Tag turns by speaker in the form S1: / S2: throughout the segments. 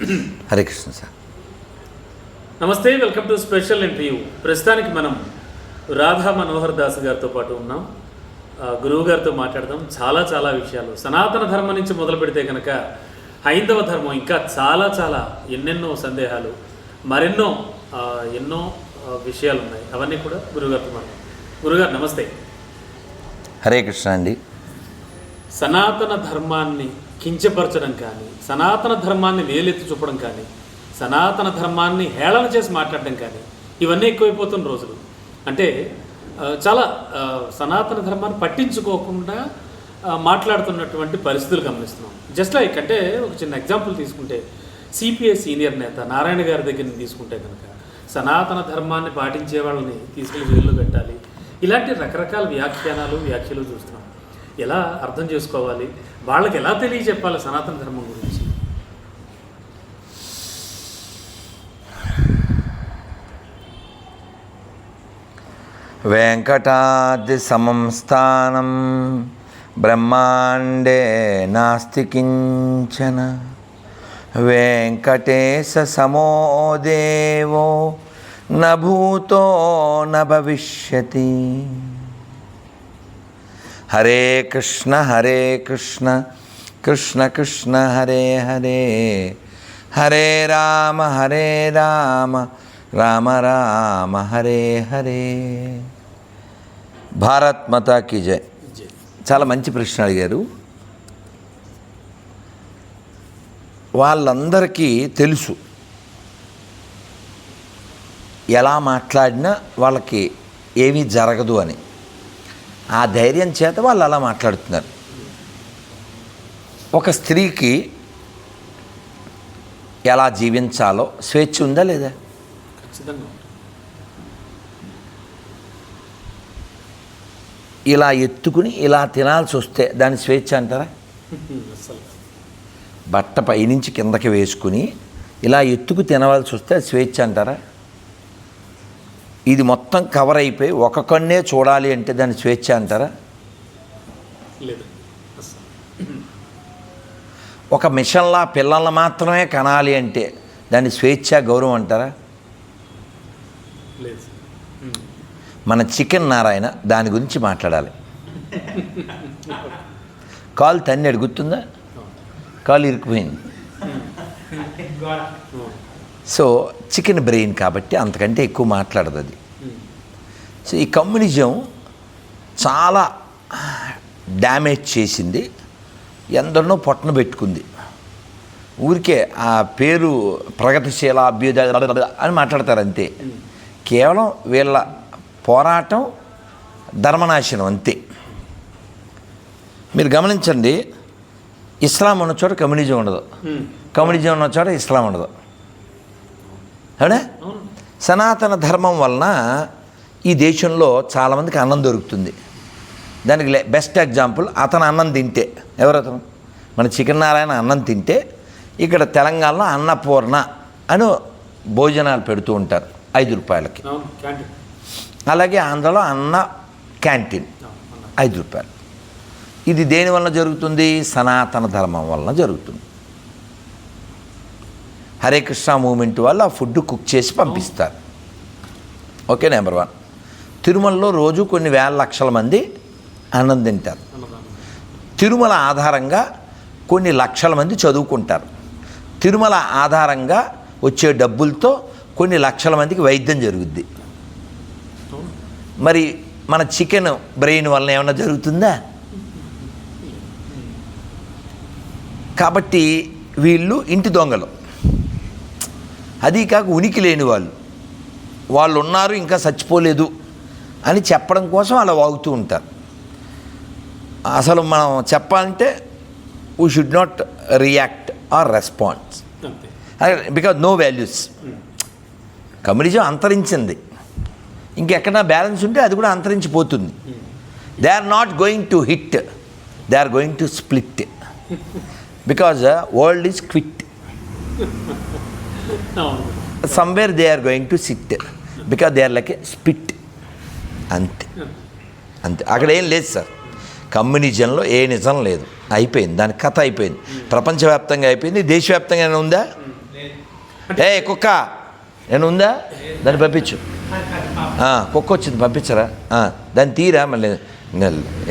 S1: Hare Krishna sir.
S2: నమస్తే welcome to special interview ప్రస్తుతానికి మనం రాధా మనోహర్ దాస్ గారితో పాటు ఉన్నాం. గురువు గారితో మాట్లాడదాం. చాలా చాలా విషయాలు. సనాతన ధర్మం నుంచి మొదలు పెడితే కనుక హైందవ ధర్మం ఇంకా చాలా చాలా ఎన్నెన్నో సందేహాలు మరెన్నో ఎన్నో విషయాలు ఉన్నాయి. అవన్నీ కూడా గురుగారితో మాట్లాడదాం. గురుగారు నమస్తే.
S1: హరే కృష్ణ అండి.
S2: సనాతన ధర్మాన్ని కించపరచడం కానీ సనాతన ధర్మాన్ని వేలెత్తి చూపడం కానీ సనాతన ధర్మాన్ని హేళన చేసి మాట్లాడడం కానీ ఇవన్నీ ఎక్కువైపోతున్న రోజులు. అంటే చాలా సనాతన ధర్మాన్ని పట్టించుకోకుండా మాట్లాడుతున్నటువంటి పరిస్థితులు గమనిస్తున్నాం. జస్ట్ లైక్ అంటే ఒక చిన్న ఎగ్జాంపుల్ తీసుకుంటే సిపిఐ సీనియర్ నేత నారాయణ గారి దగ్గర తీసుకుంటే కనుక సనాతన ధర్మాన్ని పాటించే వాళ్ళని తీసుకెళ్ళి జైల్లో పెట్టాలి. ఇలాంటి రకరకాల వ్యాఖ్యానాలు వ్యాఖ్యలు చూస్తున్నాం. ఎలా అర్థం చేసుకోవాలి? వాళ్ళకి ఎలా తెలియజెప్పాలి సనాతన ధర్మం గురించి?
S1: వెంకటాద్రి సమం స్థానం బ్రహ్మాండే నాస్తి కించన. వెంకటేశ సమో దేవో న భూతో న భవిష్యతి హరే కృష్ణ హరే కృష్ణ కృష్ణ కృష్ణ హరే హరే. హరే రామ హరే రామ రామ రామ హరే హరే. భారత్ మతాకి కీ జై
S2: జై.
S1: చాలా మంచి ప్రశ్న అడిగారు. వాళ్ళందరికీ తెలుసు. ఎలా మాట్లాడినా వాళ్ళకి ఏమీ జరగదు అని. ఆ ధైర్యం చేత వాళ్ళు అలా మాట్లాడుతున్నారు. ఒక స్త్రీకి ఎలా జీవించాలో స్వేచ్ఛ ఉందా లేదా? ఇలా ఎత్తుకుని ఇలా తినాల్సి వస్తే దాని స్వేచ్ఛ అంటారా? బట్ట పైనుంచి కిందకి వేసుకుని ఇలా ఎత్తుకు తినవలసి వస్తే స్వేచ్ఛ అంటారా? ఇది మొత్తం కవర్ అయిపోయి ఒక కన్నే చూడాలి అంటే దాని స్వేచ్ఛ అంటారా?
S2: లేదు.
S1: ఒక మిషన్లా పిల్లల్ని మాత్రమే కనాలి అంటే దాన్ని స్వేచ్ఛ గౌరవం అంటారా. మన చికెన్ నారాయణ దాని గురించి మాట్లాడాలి. కాలు తన్ని గుర్తుందా కాలు ఇరుక్కుపోయింది.
S2: ఉమ్.
S1: సో చికెన్ బ్రెయిన్ కాబట్టి అంతకంటే ఎక్కువ మాట్లాడదు అది. సో ఈ కమ్యూనిజం చాలా డ్యామేజ్ చేసింది. ఎందరినో పొట్టన పెట్టుకుంది. ఊరికే ఆ పేరు ప్రగతిశీల అభ్యుదయ అని మాట్లాడతారు అంతే. కేవలం వీళ్ళ పోరాటం ధర్మనాశనం అంతే. మీరు గమనించండి ఇస్లాం ఉన్న చోట కమ్యూనిజం ఉండదు. కమ్యూనిజం ఉన్న చోట ఇస్లాం ఉండదు. అవునా? సనాతన ధర్మం వలన ఈ దేశంలో చాలామందికి అన్నం దొరుకుతుంది. దానికి లే- బెస్ట్ ఎగ్జాంపుల్ అతను అన్నం తింటే. ఎవరతను మన చికెన్ నారాయణ అన్నం తింటే ఇక్కడ తెలంగాణలో అన్నపూర్ణ అని భోజనాలు పెడుతూ ఉంటారు ఐదు రూపాయలకి. అలాగే ఆంధ్రలో అన్న క్యాంటీన్. ఐదు రూపాయలు. ఇది దేని వలన జరుగుతుంది? సనాతన ధర్మం వలన జరుగుతుంది. హరే కృష్ణ మూమెంట్ వాళ్ళు ఆ ఫుడ్ కుక్ చేసి పంపిస్తారు. Okay number one. తిరుమలలో రోజు కొన్ని వేల లక్షల మంది అన్నం తింటారు. తిరుమల ఆధారంగా కొన్ని లక్షల మంది చదువుకుంటారు. తిరుమల ఆధారంగా వచ్చే డబ్బులతో కొన్ని లక్షల మందికి వైద్యం జరుగుద్ది. మరి మన చికెన్ బ్రెయిన్ వలన ఏమైనా జరుగుతుందా? కాబట్టి వీళ్ళు ఇంటి దొంగలు. అది కాక ఉనికి లేని వాళ్ళు. వాళ్ళు ఉన్నారు ఇంకా చచ్చిపోలేదు అని చెప్పడం కోసం అలా వాగుతూ ఉంటారు. అసలు మనం చెప్పాలంటే we should not react or
S2: response
S1: because no values communism అంతరించింది. ఇంకెక్కడన్నా బ్యాలెన్స్ ఉంటే అది కూడా అంతరించిపోతుంది. They are not going to hit they are going to split because world is
S2: quit
S1: somewhere they are going to sit because they are like a spit అంతే. అంతే. అక్కడ ఏం లేదు sir. కమ్యూనిజంలో ఏ నిజం లేదు. అయిపోయింది. దాని కథ అయిపోయింది. ప్రపంచవ్యాప్తంగా అయిపోయింది. దేశవ్యాప్తంగా ఏమైనా ఉందా? ఏ కుక్క! నేను ఉందా? దాన్ని పంపించు. కుక్క వచ్చింది. పంపించరా? దాన్ని తీరా? మళ్ళీ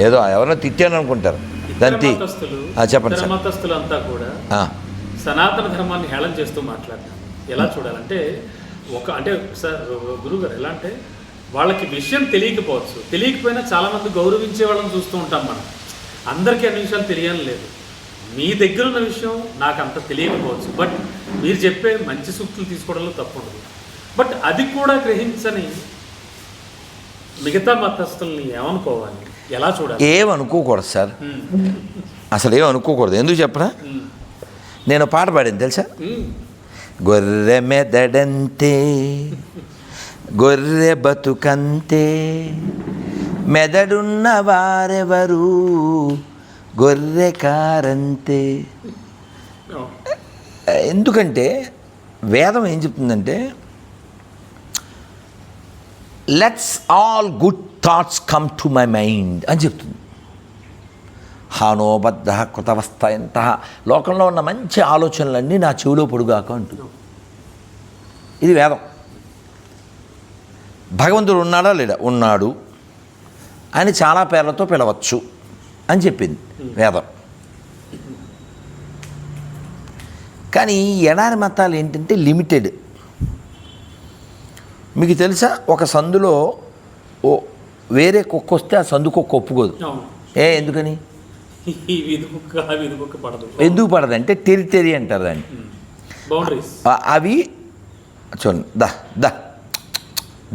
S1: ఏదో ఎవరో తిట్టాను అనుకుంటారు దాన్ని తీ. చెప్పండి సార్.
S2: సనాతన ధర్మాన్ని హేళన చేస్తూ మాట్లాడతారు ఎలా చూడాలంటే ఒక అంటే సార్ గురువు గారు ఎలా అంటే వాళ్ళకి విషయం తెలియకపోవచ్చు. తెలియకపోయినా చాలా మంది గౌరవించే వాళ్ళని చూస్తూ ఉంటాం మనం. అందరికీ అన్ని విషయాలు తెలియని లేదు. మీ దగ్గర ఉన్న విషయం నాకు అంత తెలియకపోవచ్చు. బట్ మీరు చెప్పే మంచి సూక్తులు తీసుకోవడంలో తప్పు ఉండదు. బట్ అది కూడా గ్రహించని మిగతా మతస్థుల్ని ఏమనుకోవాలి? ఎలా చూడాలి?
S1: ఏమనుకోకూడదు సార్.
S2: ఉమ్,
S1: అసలు ఏమనుకోకూడదు ఎందుకు చెప్పరా
S2: ఉమ్,
S1: నేను పాట పాడింది తెలుసా? గొర్రె మెదడంతే గొర్రె బతుకంతే మెదడున్న వారెవరు? గొర్రె కారంతే. ఎందుకంటే వేదం ఏం చెప్తుందంటే let's all good thoughts come to my mind అని చెప్తుంది. హానోబద్ధ కృతవస్థ ఎంత లోకంలో ఉన్న మంచి ఆలోచనలన్నీ నా చెవిలో పొడుగాక అంటుంది ఇది వేదం. భగవంతుడు ఉన్నాడా లేడా? ఉన్నాడు. అని చాలా పేర్లతో పిలవచ్చు అని చెప్పింది వేదం. కానీ ఈ ఎడారి మతాలు ఏంటంటే లిమిటెడ్. మీకు తెలుసా? ఒక సందులో ఓ వేరే కుక్క వస్తే ఆ సందు కుక్క ఒప్పుకోదు ఏ ఎందుకని?
S2: ఈ వీధి కుక్క ఆ వీధి కుక్క పడదు
S1: ఎందుకు పడదంటే టెరిటరీ అంటారు దాన్ని.
S2: బౌండరీస్
S1: అవి చూడండి దా దా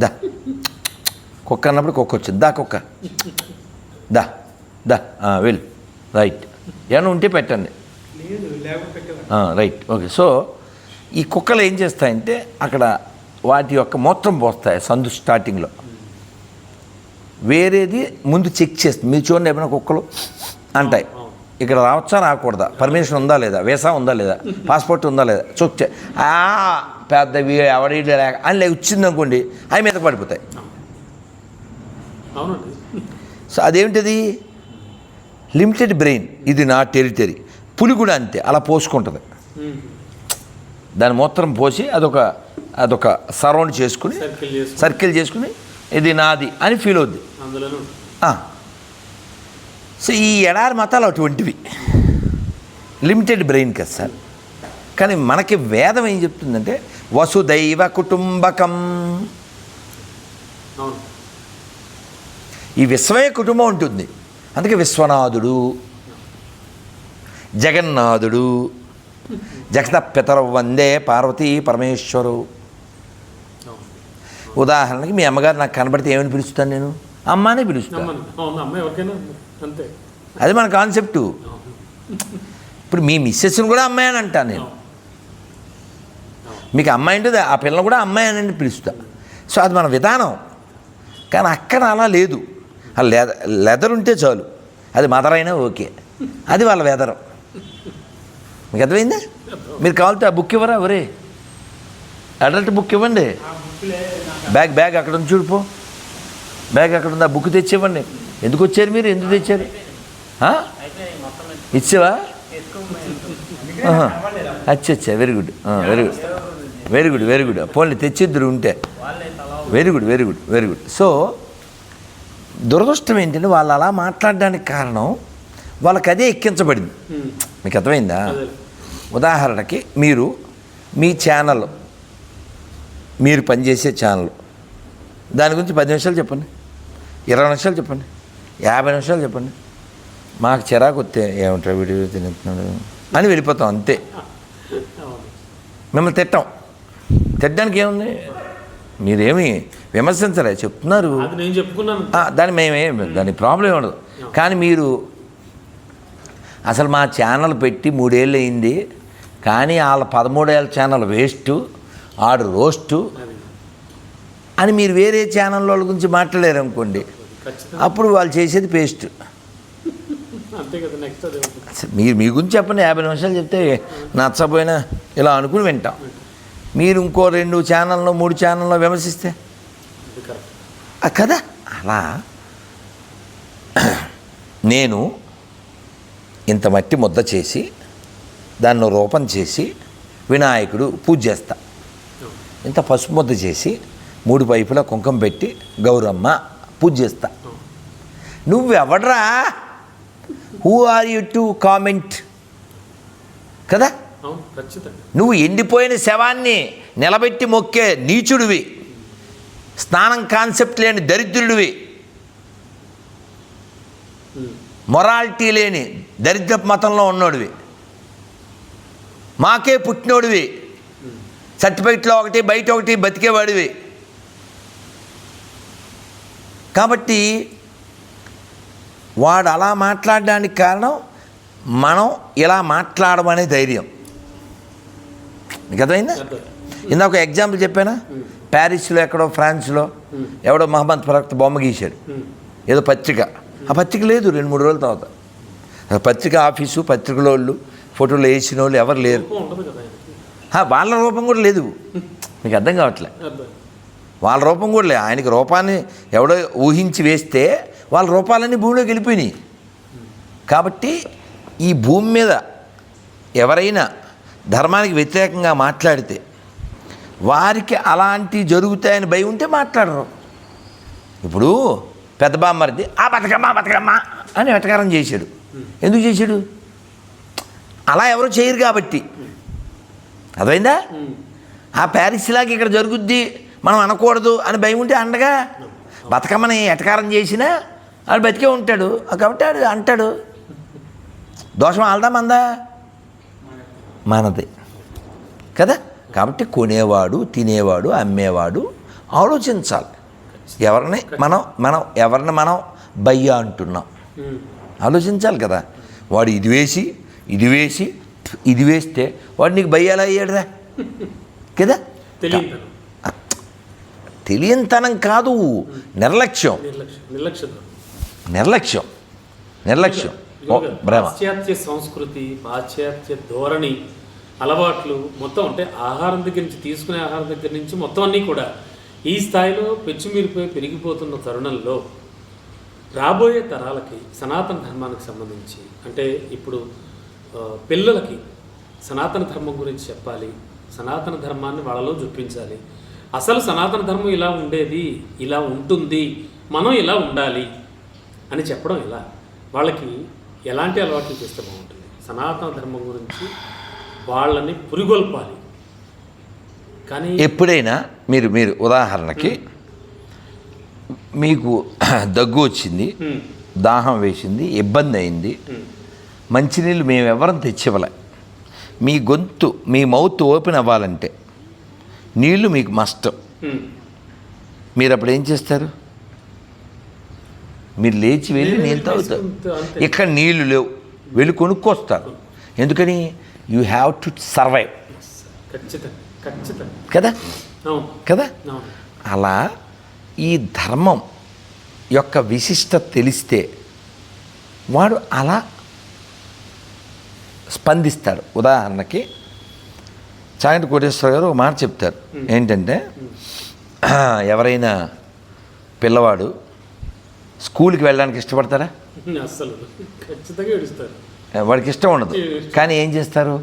S1: దా. కుక్క అన్నప్పుడు కుక్క వచ్చింది. దా కుక్క. దా దా ఆ, వెళ్ళు. రైట్ ఏమైనా ఉంటే పెట్టండి. ఆ, రైట్ ఓకే సో ఈ కుక్కలు ఏం చేస్తాయంటే అక్కడ వాటి యొక్క మూత్రం పోస్తాయి సందు స్టార్టింగ్లో వేరేది ముందు చెక్ చేస్తుంది. మీరు చూడండి ఏమైనా కుక్కలు. అంటాయి. ఇక్కడ రావచ్చా? రాకూడదా? పర్మిషన్ ఉందా లేదా? వీసా ఉందా లేదా? పాస్పోర్ట్ ఉందా లేదా? చెక్ పెద్ద ఎవడి లేక అని లేక వచ్చింది అనుకోండి అవి మీద పడిపోతాయి. సో అదేమిటది లిమిటెడ్ బ్రెయిన్ ఇది నా టెరిటరీ పులి కూడా అంతే. అలా పోసుకుంటుంది. దాని మూత్రం పోసి అదొక అదొక సరౌండ్ చేసుకుని
S2: సర్కిల్ చేసి
S1: సర్కిల్ చేసుకుని ఇది నాది అని ఫీల్ అవుద్ది. సో ఈ ఎడారి మతాలు అటువంటివి. లిమిటెడ్ బ్రెయిన్ కదా సార్ కానీ మనకి వేదం ఏం చెప్తుందంటే వసుదైవ కుటుంబకం. ఈ విశ్వమే కుటుంబం ఉంటుంది. అందుకే విశ్వనాథుడు జగన్నాథుడు జగత పితర వందే పార్వతీ పరమేశ్వరు. ఉదాహరణకి మీ అమ్మగారు నాకు కనబడితే ఏమని పిలుస్తాను నేను? అమ్మానే
S2: ఎవరికైనా? అంతే.
S1: అది మన కాన్సెప్టు. ఇప్పుడు మీ మిస్సెస్ని కూడా అమ్మాయి అని అంటాను నేను. మీకు అమ్మాయి అంటే ఆ పిల్లని కూడా అమ్మాయి అని పిలుస్తా. సో అది మన విధానం. కానీ అక్కడ అలా లేదు. ఆ లెదర్ లెదర్ ఉంటే చాలు. అది మదర్ అయినా ఓకే. అది వాళ్ళ వెదరం. మీకు అర్థమైందా? మీరు కావాలంటే ఆ బుక్ ఇవ్వరా? ఎవరే అడల్ట్ బుక్ ఇవ్వండి. బ్యాగ్ బ్యాగ్ అక్కడ ఉంది చూడిపో బ్యాగ్ అక్కడ ఉందా బుక్ తెచ్చి ఇవ్వండి ఎందుకు వచ్చారు మీరు? ఎందుకు తెచ్చారు? ఇచ్చావా? అచ్చా very good very good very good very good పోన్లీ తెచ్చిద్దరు ఉంటే. Very good very good very good so దురదృష్టం ఏంటంటే వాళ్ళు అలా మాట్లాడడానికి కారణం వాళ్ళకి అదే ఎక్కించబడింది. మీకు అర్థమైందా? ఉదాహరణకి మీరు మీ ఛానల్ మీరు పనిచేసే ఛానల్ దాని గురించి పది నిమిషాలు చెప్పండి. ఇరవై నిమిషాలు చెప్పండి. యాభై నిమిషాలు చెప్పండి. మాకు చిరాకు వస్తే ఏమంటారు వీడియో తినేస్తున్నాడు? అని వెళ్ళిపోతాం అంతే. మిమ్మల్ని తిట్టాం. తిట్టడానికి ఏముంది? మీరేమి విమర్శించలే చెప్తున్నారు.
S2: అది నేను చెప్పుకున్నాను.
S1: ఆ, దాని మేమేం దాని ప్రాబ్లం ఏమి ఉండదు. కానీ మీరు అసలు మా ఛానల్ పెట్టి మూడేళ్ళు అయింది. కానీ వాళ్ళ పదమూడేళ్ళ ఛానల్ వేస్ట్ ఆడు రోస్టు అని మీరు వేరే ఛానల్ వాళ్ళ గురించి మాట్లాడారు అనుకోండి అప్పుడు వాళ్ళు చేసేది పేస్ట్ మీరు మీ గురించి చెప్పండి యాభై నిమిషాలు చెప్తే నచ్చపోయినా ఇలా అనుకుని వింటాం. మీరు ఇంకో రెండు ఛానల్లో మూడు ఛానల్లో విమర్శిస్తే? కదా? అలా. నేను ఇంత మట్టి ముద్ద చేసి దాన్ని రూపం చేసి వినాయకుడు పూజ చేస్తా. ఇంత పసుపు ముద్ద చేసి మూడు పైపుల కుంకుమ పెట్టి గౌరమ్మ పూజ చేస్తా. నువ్వెవడ్రా? Who are you to comment కదా? నువ్వు ఎండిపోయిన శవాన్ని నిలబెట్టి మొక్కే నీచుడివి. స్నానం కాన్సెప్ట్ లేని దరిద్రుడివి. మొరాలిటీ లేని దరిద్ర మతంలో ఉన్నోడివి. మాకే పుట్టినోడివి. సర్టిఫికెట్లో ఒకటి బయట ఒకటి బతికేవాడివి. కాబట్టి వాడు అలా మాట్లాడడానికి కారణం మనం ఇలా మాట్లాడమనే ధైర్యం.
S2: అర్థం.
S1: ఇందాక ఒక ఎగ్జాంపుల్ చెప్పానా? ప్యారిస్లో ఎక్కడో ఫ్రాన్స్లో ఎవడో మహమ్మద్ ప్రవక్త బొమ్మ గీశాడు. ఏదో పత్రిక. ఆ పత్రిక లేదు రెండు మూడు రోజుల తర్వాత. పత్రిక ఆఫీసు పత్రికల వాళ్ళు ఫోటోలు వేసిన వాళ్ళు ఎవరు లేరు. వాళ్ళ రూపం కూడా లేదు. మీకు అర్థం కావట్లే. వాళ్ళ రూపం కూడా లే. ఆయనకి రూపాన్ని ఎవడో ఊహించి వేస్తే వాళ్ళ రూపాలన్నీ భూమిలోకి వెళ్ళిపోయినాయి. కాబట్టి ఈ భూమి మీద ఎవరైనా ధర్మానికి వ్యతిరేకంగా మాట్లాడితే వారికి అలాంటి జరుగుతాయని భయం ఉంటే మాట్లాడరు. ఇప్పుడు పెద్ద బామ్మరిది ఆ బతకమ్మ బతకమ్మ అని వెటకారం చేశాడు. ఎందుకు చేశాడు? అలా ఎవరు చేయరు కాబట్టి.
S2: అదైందా
S1: ఆ ప్యారిస్ లాగా ఇక్కడ జరుగుద్ది. మనం అనకూడదు అని భయం ఉంటే అండగా బతకమ్మని ఎటకారం చేసినా ఆడు బతికే ఉంటాడు. కాబట్టి ఆడు అంటాడు. దోషం ఆల్దా మందా? మనది. కదా? కాబట్టి కొనేవాడు తినేవాడు అమ్మేవాడు ఆలోచించాలి. ఎవరిని మనం మనం ఎవరిని మనం బయ్యా అంటున్నాం. ఆలోచించాలి కదా. వాడు ఇది వేసి ఇది వేసి ఇది వేస్తే వాడు నీకు బయ్యాలా అయ్యాడురా? కదా?
S2: తెలియదు
S1: తెలియనితనం కాదు. నిర్లక్ష్యం.
S2: నిర్లక్ష్యం. నిర్లక్ష్యం. పాశ్చాత్య సంస్కృతి పాశ్చాత్య ధోరణి అలవాట్లు మొత్తం అంటే ఆహారం దగ్గర నుంచి తీసుకునే ఆహారం దగ్గర నుంచి మొత్తం అన్నీ కూడా ఈ స్థాయిలో పెచ్చుమీరిపోయి పెరిగిపోతున్న తరుణంలో రాబోయే తరాలకి సనాతన ధర్మానికి సంబంధించి అంటే ఇప్పుడు పిల్లలకి సనాతన ధర్మం గురించి చెప్పాలి సనాతన ధర్మాన్ని వాళ్ళలో చూపించాలి అసలు సనాతన ధర్మం ఇలా ఉండేది ఇలా ఉంటుంది మనం ఇలా ఉండాలి అని చెప్పడం ఎలా? వాళ్ళకి ఎలాంటి అలవాట్లు చేస్తే బాగుంటుంది? సనాతన ధర్మం గురించి వాళ్ళని పురిగొల్పాలి. కానీ
S1: ఎప్పుడైనా మీరు మీరు ఉదాహరణకి మీకు దగ్గు వచ్చింది దాహం వేసింది ఇబ్బంది అయింది మంచినీళ్ళు మేము ఎవరం తెచ్చివ్వలే. మీ గొంతు మీ మౌత్ ఓపెన్ అవ్వాలంటే నీళ్ళు మీకు మస్ట్. మీరు అప్పుడు ఏం చేస్తారు? మీరు లేచి వెళ్ళి నీళ్ళు తాగుతారు. ఇక్కడ నీళ్ళు లేవు. వెళ్ళి కొనుక్కొస్తారు. ఎందుకని? యూ హ్యావ్ టు సర్వైవ్ కదా? కదా? అలా ఈ ధర్మం యొక్క విశిష్టత తెలిస్తే వాడు అలా స్పందిస్తాడు. ఉదాహరణకి చాగంటి కోటేశ్వర గారు ఒక మాట చెప్తారు. ఏంటంటే ఎవరైనా పిల్లవాడు స్కూల్కి వెళ్ళడానికి ఇష్టపడతారా?
S2: ఖచ్చితంగా
S1: వాడికి ఇష్టం ఉండదు. కానీ ఏం చేస్తారు?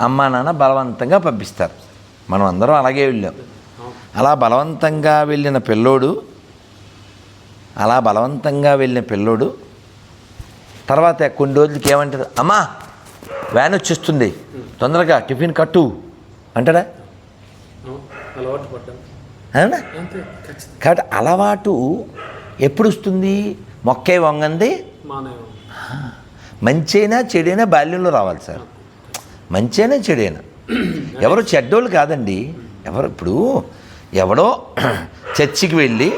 S1: అమ్మా నాన్న బలవంతంగా పంపిస్తారు. మనం అందరం అలాగే వెళ్ళాం. అలా బలవంతంగా వెళ్ళిన పిల్లోడు అలా బలవంతంగా వెళ్ళిన పిల్లోడు తర్వాత కొన్ని రోజులకి ఏమంటాడు అమ్మా వ్యాన్ వచ్చేస్తుంది. తొందరగా టిఫిన్ కట్టు. అంటాడా?
S2: అవును?
S1: కాబట్టి అలవాటు ఎప్పుడు వస్తుంది మొక్కే వంగంది? మంచైనా చెడైనా బాల్యంలో రావాలి సార్. మంచైనా చెడైనా? ఎవరు చెడ్డోళ్ళు కాదండి. ఎవరు ఇప్పుడు ఎవడో చర్చికి వెళ్ళి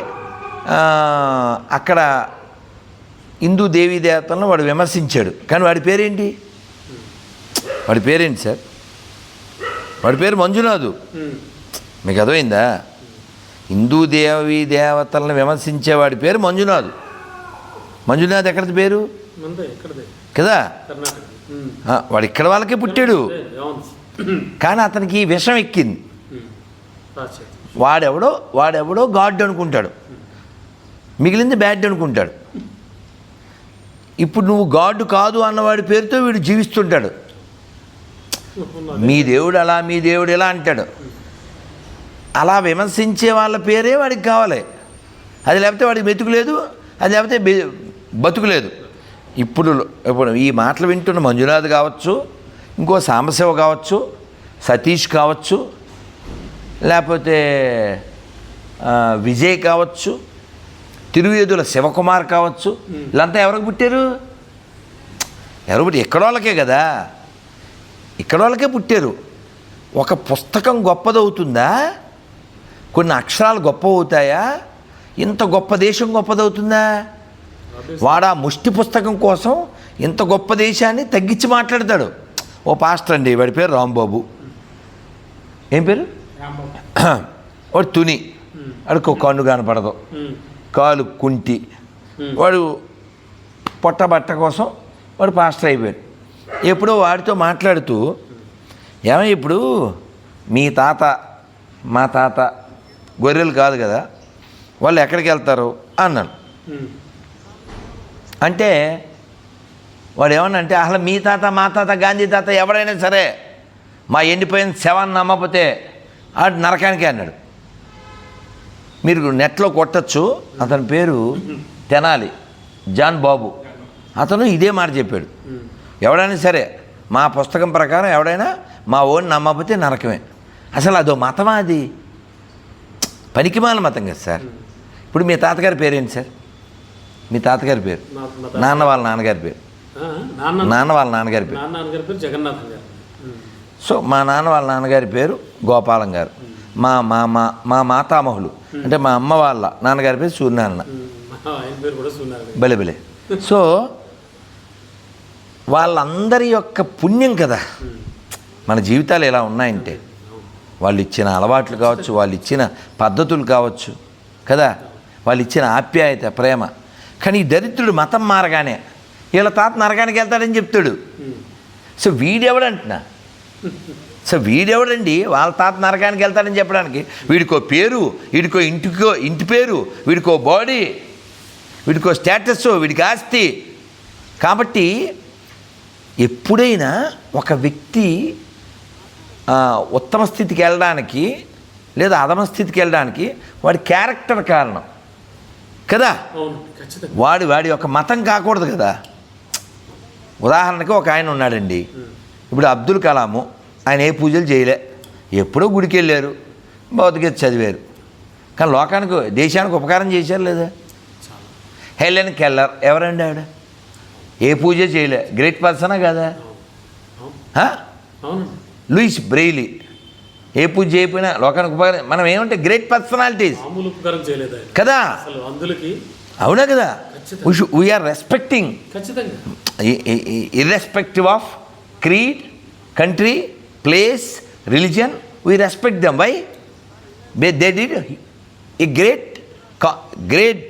S1: అక్కడ హిందూ దేవీ దేవతలను వాడు విమర్శించాడు. కానీ వాడి పేరేంటి? వాడి పేరేంటి సార్? వాడి పేరు మంజునాథు. మీకు అర్థమైందా? హిందూ దేవీ దేవతలను విమర్శించే వాడి పేరు మంజునాథ్. మంజునాథ్ ఎక్కడిది పేరు? కదా? వాడు ఇక్కడ వాళ్ళకే పుట్టాడు. కానీ అతనికి విషం ఎక్కింది. వాడెవడో వాడెవడో గాడ్ అనుకుంటాడు. మిగిలింది బ్యాడ్ అనుకుంటాడు. ఇప్పుడు నువ్వు గాడ్ కాదు అన్నవాడి పేరుతో వీడు జీవిస్తుంటాడు. మీ దేవుడు అలా మీ దేవుడు ఎలా అంటాడు. అలా విమర్శించే వాళ్ళ పేరే వాడికి కావాలి. అది లేకపోతే వాడికి మెతుకులేదు అది లేకపోతే బతుకులేదు ఇప్పుడు ఇప్పుడు ఈ మాటలు వింటున్న మంజునాథ్ కావచ్చు ఇంకో సాంబశివ కావచ్చు సతీష్ కావచ్చు లేకపోతే విజయ్ కావచ్చు తిరువేదుల శివకుమార్ కావచ్చు. వీళ్ళంతా ఎవరికి పుట్టారు? ఎవరు పుట్టి ఎక్కడ వాళ్ళకే కదా. ఇక్కడ వాళ్ళకే పుట్టారు. ఒక పుస్తకం గొప్పదవుతుందా? కొన్ని అక్షరాలు గొప్ప అవుతాయా ఇంత గొప్ప దేశం గొప్పదవుతుందా? వాడు ఆ ముష్టి పుస్తకం కోసం ఇంత గొప్ప దేశాన్ని తగ్గించి మాట్లాడతాడు. ఓ పాస్టర్ అండి వాడి పేరు రాంబాబు. ఏం పేరు? వాడు తుని. వాడికి కన్ను కనపడదు. కాలు కుంటి. వాడు పొట్ట బట్ట కోసం వాడు పాస్టర్ అయిపోయాడు. ఎప్పుడో వాడితో మాట్లాడుతూ ఏమో ఇప్పుడు మీ తాత మా తాత గొర్రెలు కాదు కదా వాళ్ళు ఎక్కడికి వెళ్తారు? అన్నాను. అంటే వాడు ఏమన్నా అంటే అసలు మీ తాత మా తాత గాంధీ తాత ఎవరైనా సరే మా ఎండిపోయిన శవాన్ని నమ్మకపోతే ఆడు నరకానికే అన్నాడు. మీరు నెట్లో కొట్టచ్చు అతని పేరు తెనాలి జాన్ బాబు. అతను ఇదే మాట చెప్పాడు. ఎవడైనా సరే మా పుస్తకం ప్రకారం ఎవడైనా మా ఓన్ నమ్మకపోతే నరకమే. అసలు అదో మతమా అది? పనికిమాల మతం కదా సార్. ఇప్పుడు మీ తాతగారి పేరేంటి సార్? మీ తాతగారి పేరు? నాన్న వాళ్ళ నాన్నగారి పేరు?
S2: నాన్న
S1: వాళ్ళ నాన్నగారి పేరు?
S2: జగన్నాథం గారు.
S1: సో మా నాన్న వాళ్ళ నాన్నగారి పేరు గోపాలం గారు. మా మా మా మా మాతామహులు. అంటే మా అమ్మ వాళ్ళ నాన్నగారి పేరు సూర్యనారాయణ. బలే బలే సో వాళ్ళందరి యొక్క పుణ్యం కదా. మన జీవితాలు ఎలా ఉన్నాయంటే వాళ్ళు ఇచ్చిన అలవాట్లు కావచ్చు వాళ్ళు ఇచ్చిన పద్ధతులు కావచ్చు కదా. వాళ్ళు ఇచ్చిన ఆప్యాయత ప్రేమ. కానీ ఈ దరిద్రుడు మతం మారగానే వీళ్ళ తాత నరకానికి వెళ్తాడని చెప్తాడు. సో వీడెవడంటున్నా? సో వీడెవడండి? వాళ్ళ తాత నరకానికి వెళ్తాడని చెప్పడానికి. వీడికో పేరు వీడికో ఇంటికో ఇంటి పేరు వీడికో బాడీ వీడికో స్టేటస్ వీడికి ఆస్తి. కాబట్టి ఎప్పుడైనా ఒక వ్యక్తి ఉత్తమ స్థితికి వెళ్ళడానికి లేదా అధమ స్థితికి వెళ్ళడానికి వాడి క్యారెక్టర్ కారణం. కదా? వాడి వాడి యొక్క మతం కాకూడదు కదా? ఉదాహరణకి ఒక ఆయన ఉన్నాడండి. ఇప్పుడు అబ్దుల్ కలాము ఆయన ఏ పూజలు చేయలే. ఎప్పుడో గుడికి వెళ్ళారు. భౌతికత చదివారు. కానీ లోకానికి దేశానికి ఉపకారం చేశారు లేదా? హెలెన్ కెల్లర్ ఎవరండి ఆవిడ? ఏ పూజ చేయలే? గ్రేట్ పర్సనా కదా? లూయిస్ బ్రెయిలీ ఏ పూజ చేయకపోయినా లోకానికి ఉపకారం మనం ఏమంటే గ్రేట్ పర్సనాలిటీస్ కదా? అవునా కదా. We are respecting creed, country, place, religion, we respect them. Why? They, they did a great, co- great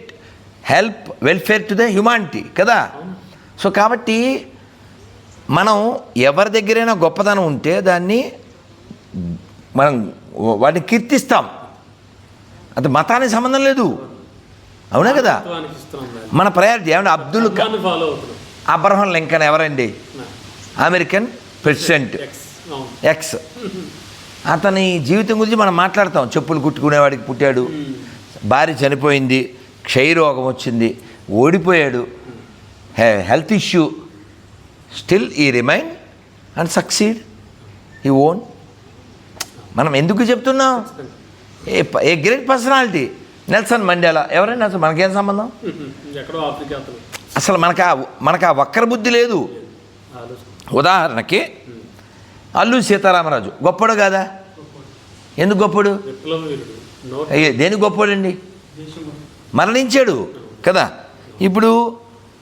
S1: help, welfare to the humanity. కదా? సో కాబట్టి మనం ఎవరి దగ్గరైనా గొప్పతనం ఉంటే దాన్ని మనం వాటిని కీర్తిస్తాం. అది మతానికి సంబంధం లేదు. అవునా కదా. మన ప్రయారిటీ ఏమంటే అబ్దుల్ అబ్రహం లింకన్ ఎవరండి. American president.
S2: ఎక్స్
S1: అతని జీవితం గురించి మనం మాట్లాడతాం. చెప్పులు కుట్టుకునేవాడికి పుట్టాడు. భార్య చనిపోయింది. క్షయరోగం వచ్చింది. ఓడిపోయాడు. Health issue still he remain and succeed he won. మనం ఎందుకు చెప్తున్నాం? A a great personality. Nelson Mandela ఎవరైనా అసలు మనకేం సంబంధం? అసలు మనకు ఆ మనకు ఆ వక్ర బుద్ధి లేదు. ఉదాహరణకి అల్లు సీతారామరాజు గొప్పడు కాదా? ఎందుకు గొప్పడు? దేనికి గొప్పడండి? మరణించాడు కదా? ఇప్పుడు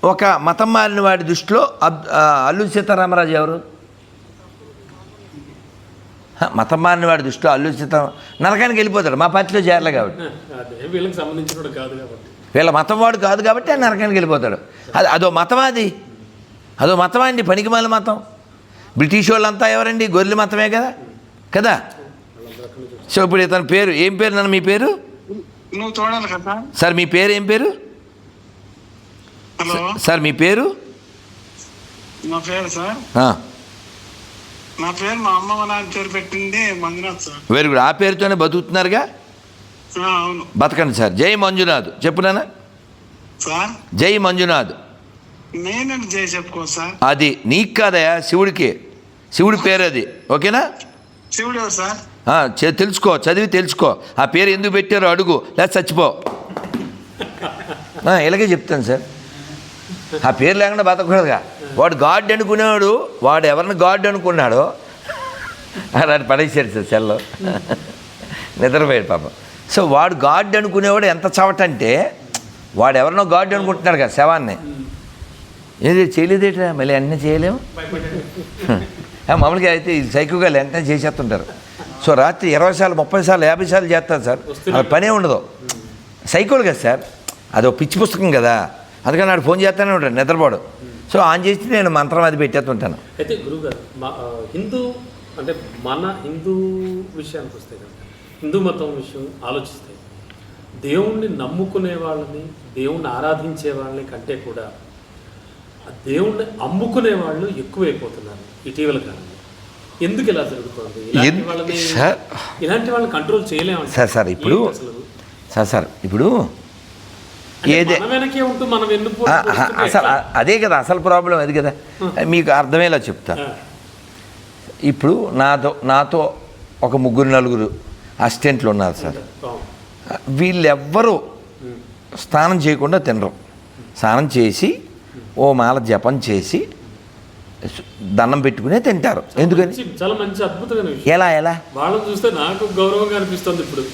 S1: ఒక మతం మారిన వాడి దృష్టిలో అల్లు సీతారామరాజు ఎవరు? హ, మతం మారిన వాడి దృష్టిలో అల్లు సీతారామ నరకానికి వెళ్ళిపోతాడు మా పార్టీలో చేరలే కాబట్టి.
S2: అదే వీళ్ళకి సంబంధించిన కాదు కాబట్టి.
S1: వీళ్ళ మతం వాడు కాదు కాబట్టి ఆయన నరకానికి వెళ్ళిపోతాడు. అది అదో మతం అది? అదో మతం అండి పనికిమాల మతం? బ్రిటిష్ వాళ్ళంతా ఎవరండి? గొర్రెల మతమే కదా? కదా? సో ఇప్పుడు ఇతని పేరు ఏం పేరు నన్ను మీ పేరు?
S3: నువ్వు చూడాలి కదా.
S1: సార్ మీ పేరు ఏం పేరు?
S3: హలో.
S1: సార్ మీ పేరు?
S3: నా పేరు సార్? నా పేరు మా అమ్మ నాన్న పేరు పెట్టింది మంజునాథ్ సార్.
S1: వెరీ గుడ్ ఆ పేరుతోనే బతుకుతున్నారుగా?
S3: అవును.
S1: బతకండి సార్. జై మంజునాథ్. చెప్పునానా
S3: సార్?
S1: జై మంజునాథ్.
S3: నేనండి జయ చెప్పుకో సార్?
S1: అది నీకు కాదయా శివుడికి. శివుడి పేరు అది. ఓకేనా?
S3: శివుడు సార్?
S1: తెలుసుకో చదివి తెలుసుకో. ఆ పేరు ఎందుకు పెట్టారో అడుగు. లేదా చచ్చిపో. ఇలాగే చెప్తాను సార్. ఆ పేరు లేకుండా బతకూడదుగా వాడు గాడ్ అనుకునేవాడు వాడు ఎవరిని గాడ్ అనుకున్నాడో అలాంటి పడేసాడు సార్ సెల్లో. నిద్రపోయాడు పాపం. సో వాడు గాడ్ అనుకునేవాడు ఎంత చవటంటే వాడు ఎవరినో గాడ్ అనుకుంటున్నాడు కదా శవాన్ని. ఏది చేయలేదేట్రా మళ్ళీ అన్నీ చేయలేము మామూలుగా అయితే ఈ సైకోగా వెంటనే చేసేస్తుంటారు. సో రాత్రి ఇరవై సార్లు ముప్పై సార్లు యాభై సార్లు చేస్తారు సార్. అది పనే ఉండదు. సైకోలు కదా సార్. అది ఒక పిచ్చి పుస్తకం కదా. అందుకని నాడు ఫోన్ చేస్తానే ఉంటాడు నిద్రపోడు. సో ఆన్ చేసి నేను మంత్రం అది పెట్టేస్తుంటాను.
S2: అయితే ఆ, హిందూ అంటే మన హిందూ విషయానికి వస్తే హిందూ మతం విషయం ఆలోచిస్తే దేవుణ్ణి నమ్ముకునే వాళ్ళని దేవుణ్ణి ఆరాధించే వాళ్ళని కంటే కూడా ఆ దేవుణ్ణి అమ్ముకునే వాళ్ళు ఎక్కువైపోతున్నారు ఇటీవల కాలంలో. ఎందుకు ఇలా జరుగుతుంది? ఇలాంటి వాళ్ళని. ఇలాంటి వాళ్ళని కంట్రోల్ చేయలేము
S1: సార్, సార్, ఇప్పుడు- సార్ సార్ ఇప్పుడు ఏదే? అసలు అదే కదా అసలు ప్రాబ్లం అది కదా. మీకు అర్థమయ్యేలా చెప్తా. ఇప్పుడు నాతో నాతో ఒక ముగ్గురు నలుగురు అసిస్టెంట్లు ఉన్నారు సార్. వీళ్ళెవ్వరూ స్నానం చేయకుండా తినరు. స్నానం చేసి ఓ మాల జపం చేసి దండం పెట్టుకునే తింటారు. ఎందుకని?
S2: చాలా మంచి అద్భుతమైన
S1: ఎలా ఎలా?
S2: వాళ్ళని చూస్తే నాకు గౌరవంగా అనిపిస్తుంది ఇప్పుడు.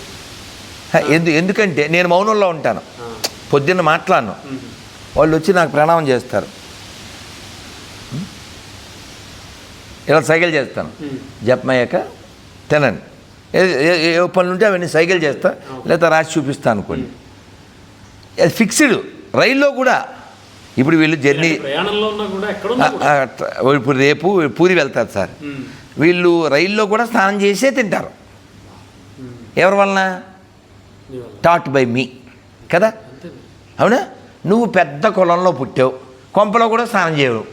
S1: ఎందు ఎందుకంటే నేను మౌనంలో ఉంటాను. పొద్దున్న మాట్లాడను. వాళ్ళు వచ్చి నాకు ప్రణామం చేస్తారు. ఇలా సైకిల్ చేస్తాను. జపమయ్యాక తినండి ఏ- పనులు ఉంటే అవన్నీ సైకిల్ చేస్తా లేదా రాసి చూపిస్తా అనుకోండి అది ఫిక్స్డ్. రైల్లో కూడా ఇప్పుడు వీళ్ళు జర్నీ ఇప్పుడు రేపు పూరి వెళ్తారు సార్. వీళ్ళు రైల్లో కూడా స్నానం చేసే తింటారు. ఎవరి వలన. టాట్ బై మీ కదా? అవునా? నువ్వు పెద్ద కులంలో పుట్టావు. కొంపలో కూడా స్నానం చేయవు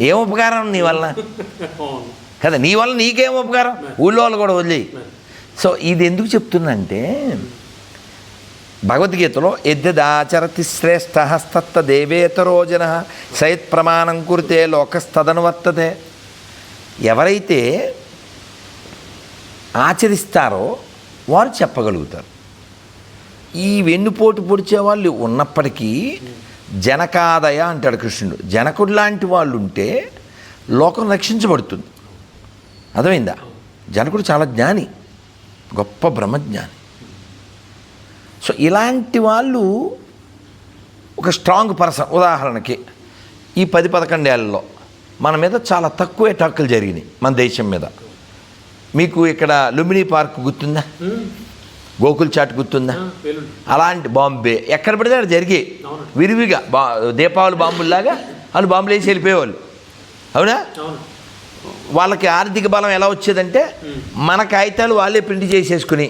S1: ఏం ఉపకారం నీ
S2: అవును.
S1: కదా నీ వల్ల నీకేం ఉపకారం? ఊళ్ళో వాళ్ళు కూడా వదిలేయి. సో ఇది ఎందుకు చెప్తున్నంటే భగవద్గీతలో ఎద్దాచరతి శ్రేష్ఠ హస్తత్త దేవేతరో జన సయత్ ప్రమాణం కురితే లోకస్తదనువర్తతే ఎవరైతే ఆచరిస్తారో వారు చెప్పగలుగుతారు. ఈ వెన్నుపోటు పొడిచే వాళ్ళు ఉన్నప్పటికీ జనకాదయ అంటాడు కృష్ణుడు. జనకుడు లాంటి వాళ్ళు ఉంటే లోకం రక్షించబడుతుంది. అర్థమైందా? జనకుడు చాలా జ్ఞాని గొప్ప బ్రహ్మజ్ఞాని. సో ఇలాంటి వాళ్ళు ఒక స్ట్రాంగ్ పర్సన్. ఉదాహరణకి ఈ పది పదకొండేళ్ళలో మన మీద చాలా తక్కువ అటాకులు జరిగినాయి మన దేశం మీద. మీకు ఇక్కడ లుంబిని పార్క్ గుర్తుందా? గోకుల్ చాట్ గుర్తుందా? అలాంటి బాంబే. ఎక్కడ పడితే అక్కడ
S2: అవును.
S1: విరివిగా బా దీపావళి బాంబుల్లాగా వాళ్ళు బాంబులు వేసి వెళ్ళిపోయేవాళ్ళు. అవునా? వాళ్ళకి ఆర్థిక బలం ఎలా వచ్చేదంటే మన కాగితాలు వాళ్ళే ప్రింట్ చేసేసుకుని.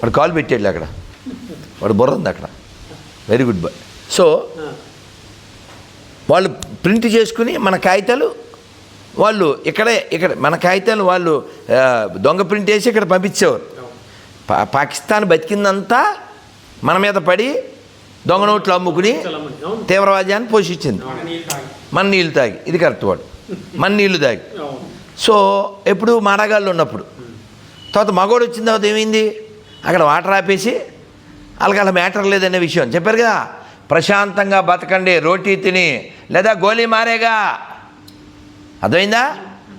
S1: వాడు కాల్ పెట్టాడు అక్కడ. వాడు బుర్ర ఉంది అక్కడ. వెరీ గుడ్ బాయ్ సో వాళ్ళు ప్రింట్ చేసుకుని మన కాగితాలు వాళ్ళు ఇక్కడే ఇక్కడ మన కాగితాలు వాళ్ళు దొంగ ప్రింట్ వేసి ఇక్కడ పంపించేవారు. పా- పాకిస్తాన్ బతికిందంతా మన మీద పడి దొంగ నోట్లు అమ్ముకుని తీవ్రవాద్యాన్ని పోషించింది. మన నీళ్ళు తాగి ఇది కరెక్ట్ వాడు మన నీళ్ళు తాగి. సో ఎప్పుడు మాడగాళ్ళు ఉన్నప్పుడు. తర్వాత మగోడు వచ్చిన తర్వాత ఏమైంది? అక్కడ వాటర్ ఆపేసి వాళ్ళకి అలా మ్యాటర్ లేదనే విషయం. చెప్పారు కదా ప్రశాంతంగా బతకండి రోటీ తిని లేదా గోళీ మారేగా. అర్థమైందా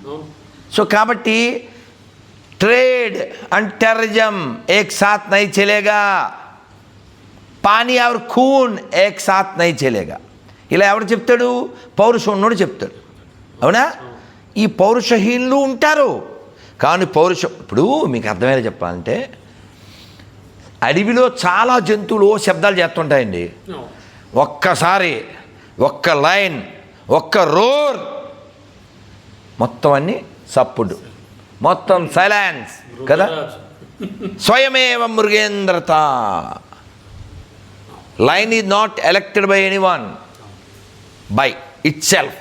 S2: అవును
S1: సో కాబట్టి ట్రేడ్ అండ్ టెర్రరిజం ఏక్ సాత్ నై చలేగా పానీ और खून ఏక్ సాత్ నై చలేగా ఇలా ఎవడు చెప్తాడు పౌరుషం ఉన్నోడు చెప్తాడు అవునా ఈ పౌరుషహీనులు ఉంటారు కానీ పౌరుషం ఇప్పుడు మీకు అర్థమయ్యేలా చెప్పాలంటే అడవిలో చాలా జంతువులు ఓ శబ్దాలు చేస్తుంటాయండి
S2: అవును
S1: ఒక్కసారి ఒక్క లైన్ ఒక్క రోర్ మొత్తం అన్ని సప్పుడు. మొత్తం సైలెన్స్ కదా. స్వయమేవ మృగేంద్రత. Lion is not elected by any
S2: one by
S1: itself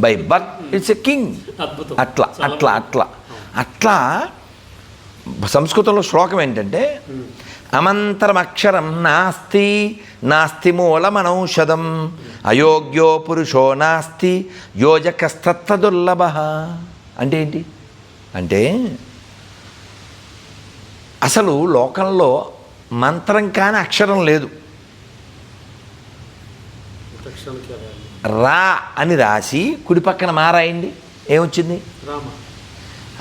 S1: by birth it's a
S2: king
S1: అట్లా అట్లా అట్లా. అట్లా సంస్కృతంలో శ్లోకం ఏంటంటే అమంతరమక్షరం నాస్తి నాస్తి మూలమనౌషధం. అయోగ్యో పురుషో నాస్తి యోజకస్తత్వ దుర్లభ అంటే ఏంటి? అంటే అసలు లోకంలో మంత్రం కాని అక్షరం లేదు. రా అని రాసి కుడి పక్కన మా రాయండి. ఏమొచ్చింది?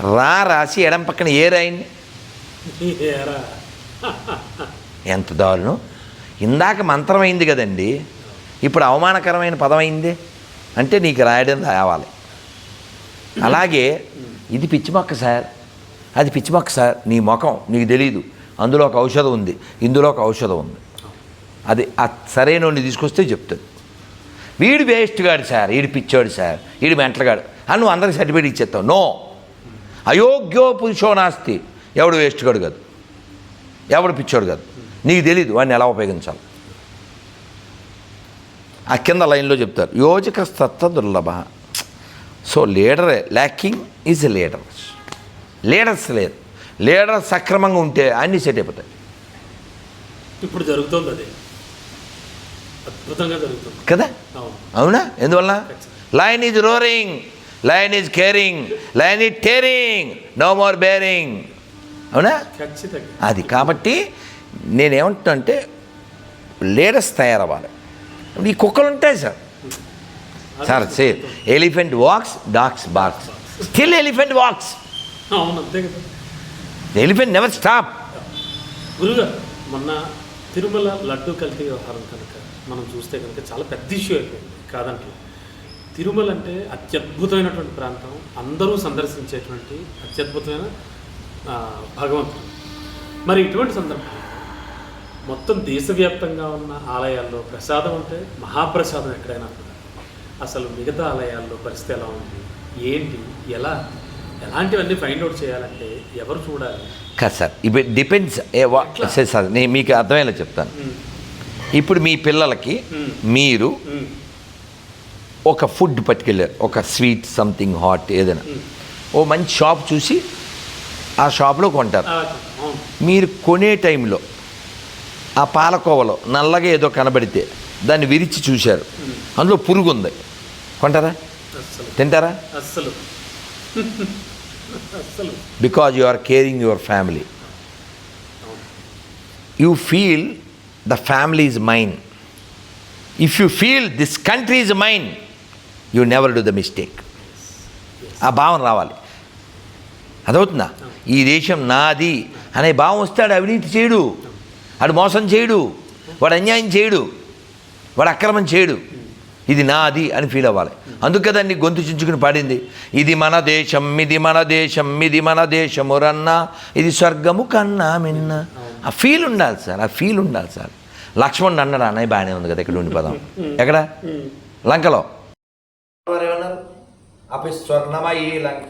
S1: రా రాసి ఎడం పక్కన ఏ రాయండి? ఎంత దారుణం. ఇందాక మంత్రం అయింది కదండి. ఇప్పుడు అవమానకరమైన పదం అయింది. అంటే నీకు రాయడం రావాలి. అలాగే ఇది పిచ్చి మొక్క సార్. అది పిచ్చి మొక్క సార్. నీ ముఖం నీకు తెలియదు అందులో ఒక ఔషధం ఉంది. ఇందులో ఒక ఔషధం ఉంది. అది ఆ సరైన తీసుకొస్తే చెప్తాడు. వీడు వేస్ట్ గాడు సార్. వీడు పిచ్చోడు సార్. వీడు మెంటలగాడు. అని నువ్వు అందరికి సర్టిఫికేట్ ఇచ్చేస్తావు. నో. అయోగ్యో పురుషో నాస్తి. ఎవడు వేస్ట్ గాడు కాదు. ఎవడు పిచ్చోడు కాదు. నీకు తెలీదు వాడిని ఎలా ఉపయోగించాలి? ఆ కింద లైన్లో చెప్తారు యోజక సత్త దుర్లభ. So leader lacking is a leader. Leaders లేరు. లీడర్ సక్రమంగా ఉంటే అన్నీ సెట్ అయిపోతాయి.
S2: ఇప్పుడు జరుగుతోంది అది. అద్భుతంగా జరుగుతుంది.
S1: కదా?
S2: అవును.
S1: అవునా? ఎందువల్ల? Line is roaring line is caring line is tearing no more bearing అవునా?
S2: ఖచ్చితంగా.
S1: అది కాబట్టి నేనేమంటున్నా అంటే లీడర్స్ తయారవ్వాలి. ఈ కుక్కలు ఉంటాయి sir. Sir say elephant walks dogs barks
S2: still elephant walks.
S1: Elephant never stop.
S2: గురుగారు మొన్న తిరుమల లడ్డు కల్తీ వ్యవహారం కనుక మనం చూస్తే కనుక చాలా పెద్ద ఇష్యూ అయిపోయింది. కాదంటే తిరుమల అంటే అత్యద్భుతమైనటువంటి ప్రాంతం. అందరూ సందర్శించేటువంటి అత్యద్భుతమైన భగవంతుడు. మరి ఇటువంటి సందర్భంలో మొత్తం దేశవ్యాప్తంగా ఉన్న ఆలయాల్లో ప్రసాదం అంటే మహాప్రసాదం ఎక్కడైనా కూడా? అసలు మిగతా ఆలయాల్లో పరిస్థితి ఎలా ఉంది? ఏంటి? ఎలా? ఎలాంటివన్నీ ఫైండ్ అవుట్ చేయాలంటే ఎవరు చూడాలి?
S1: కాదు సార్ ఇప్పుడు డిపెండ్స్ సరే సార్ నేను మీకు అర్థమయ్యేలా చెప్తాను. ఇప్పుడు మీ పిల్లలకి. మీరు ఒక ఫుడ్ పట్టుకెళ్ళారు. ఒక స్వీట్ సంథింగ్ హాట్ ఏదైనా. ఓ మంచి షాప్ చూసి ఆ షాప్లో కొంటారు. మీరు కొనే టైంలో ఆ పాలకోవలో నల్లగా ఏదో కనబడితే దాన్ని విరిచి చూశారు. అందులో పురుగు ఉంది కొంటారా తింటారా?
S2: అస్సలు.
S1: Because you are caring your family you feel the family is mine if you feel this country is mine you never do the mistake ఆ భావం రావాలి. అదవుతుందా ఈ దేశం నాది అనే భావం వస్తాడు అవినీతి చేయడు. వాడు మోసం చేయడు. వాడు అన్యాయం చేయడు. వాడు అక్రమం చేయడు. ఇది నాది అని ఫీల్ అవ్వాలి. అందుకే దాన్ని గొంతు చించుకుని పాడింది. ఇది మన దేశం ఇది మన దేశం ఇది మన దేశము రన్నా ఇది స్వర్గము కన్నా మిన్న. ఆ ఫీల్ ఉండాలి సార్ ఆ ఫీల్ ఉండాలి సార్. లక్ష్మణ్ అన్నాడు అన్నయ్య బాగానే ఉంది కదా ఇక్కడ ఉండి పదం. ఎక్కడ? లంకలో. ఏమన్నారు? లంక.